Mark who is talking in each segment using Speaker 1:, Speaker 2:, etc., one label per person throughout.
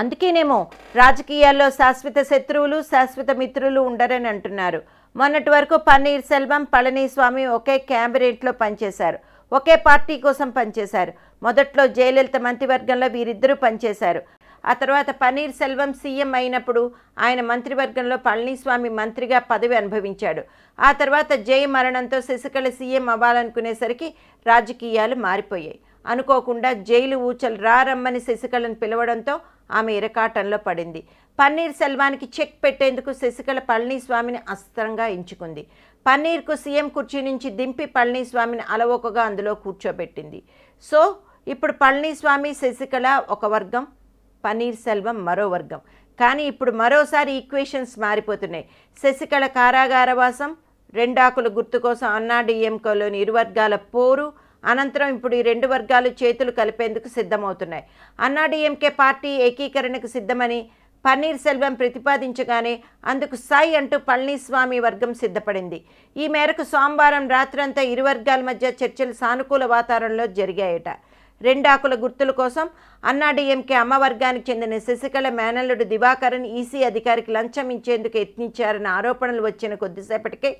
Speaker 1: అందుకేనేమో రాజకీయాల్లో శాశ్వత శత్రువులు శాశ్వత మిత్రులు ఉండరని అంటున్నారు. మొన్నటి వరకు పన్నీర్ సెల్వం పళనిస్వామి ఒకే క్యాబినెట్లో పనిచేశారు. ఒకే పార్టీ కోసం పనిచేశారు. మొదట్లో జయలలిత మంత్రివర్గంలో వీరిద్దరూ పనిచేశారు. ఆ తర్వాత పన్నీర్ సెల్వం సీఎం అయినప్పుడు ఆయన మంత్రివర్గంలో పళనిస్వామి మంత్రిగా పదవి అనుభవించాడు. ఆ తర్వాత జయ మరణంతో శశికళ సీఎం అవ్వాలనుకునేసరికి రాజకీయాలు మారిపోయాయి. అనుకోకుండా జైలు ఊచలు రారమ్మని శశికళను పిలవడంతో ఆమె ఇరకాటంలో పడింది. పన్నీర్ సెల్వానికి చెక్ పెట్టేందుకు శశికళ పళనిస్వామిని అస్త్రంగా ఎంచుకుంది. పన్నీర్కు సీఎం కుర్చీ నుంచి దింపి పళనిస్వామిని అలవోకగా అందులో కూర్చోబెట్టింది. సో ఇప్పుడు పళనిస్వామి శశికళ ఒక వర్గం పన్నీర్ సెల్వం మరో వర్గం. కానీ ఇప్పుడు మరోసారి ఈక్వేషన్స్ మారిపోతున్నాయి. శశికళ కారాగారవాసం రెండాకుల గుర్తు కోసం అన్నాడీఎంకోలోని ఇరు వర్గాల పోరు అనంతరం ఇప్పుడు ఈ రెండు వర్గాలు చేతులు కలిపేందుకు సిద్ధమవుతున్నాయి. అన్నాడీఎంకే పార్టీ ఏకీకరణకు సిద్ధమని పన్నీర్ సెల్వం ప్రతిపాదించగానే అందుకు సై అంటూ పళనిస్వామి వర్గం సిద్ధపడింది. ఈ మేరకు సోమవారం రాత్రంతా ఇరు వర్గాల మధ్య చర్చలు సానుకూల వాతావరణంలో జరిగాయట. రెండాకుల గుర్తుల కోసం అన్నాడీఎంకే అమ్మ వర్గానికి చెందిన శశికళ మేనల్లుడు దివాకరన్ ఈసీ అధికారికి లంచం ఇచ్చేందుకు యత్నించారన్న ఆరోపణలు వచ్చిన కొద్దిసేపటికే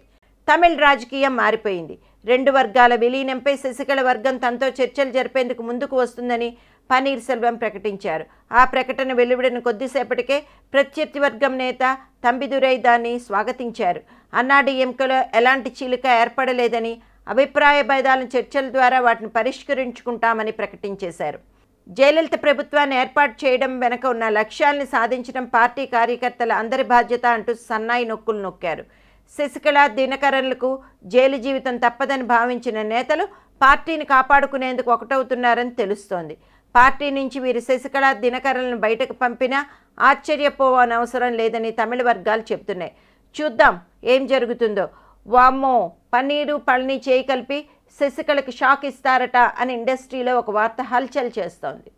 Speaker 1: తమిళ రాజకీయం మారిపోయింది. రెండు వర్గాల విలీనంపై శశికళ వర్గం తనతో చర్చలు జరిపేందుకు ముందుకు వస్తుందని పన్నీర్ సెల్వం ప్రకటించారు. ఆ ప్రకటన వెలువడిన కొద్దిసేపటికే ప్రత్యర్థి వర్గం నేత తంబిదురై దాన్ని స్వాగతించారు. అన్నాడీఎంకేలో ఎలాంటి చీలిక ఏర్పడలేదని అభిప్రాయ భేదాలను చర్చల ద్వారా వాటిని పరిష్కరించుకుంటామని ప్రకటించేశారు. జయలలిత ప్రభుత్వాన్ని ఏర్పాటు చేయడం వెనక ఉన్న లక్ష్యాల్ని సాధించడం పార్టీ కార్యకర్తల అందరి బాధ్యత అంటూ సన్నాయి నొక్కులు నొక్కారు. శశికళ దినకరన్లకు జైలు జీవితం తప్పదని భావించిన నేతలు పార్టీని కాపాడుకునేందుకు ఒకటవుతున్నారని తెలుస్తోంది. పార్టీ నుంచి వీరు శశికళ దినకరలను బయటకు పంపినా ఆశ్చర్యపోవనవసరం లేదని తమిళ వర్గాలు చెప్తున్నాయి చూద్దాం ఏం జరుగుతుందో. వామ్మో పన్నీరు పళ్ళని చేయి కలిపి శశికళకి షాక్ ఇస్తారట అని ఇండస్ట్రీలో ఒక వార్త హల్చల్ చేస్తోంది.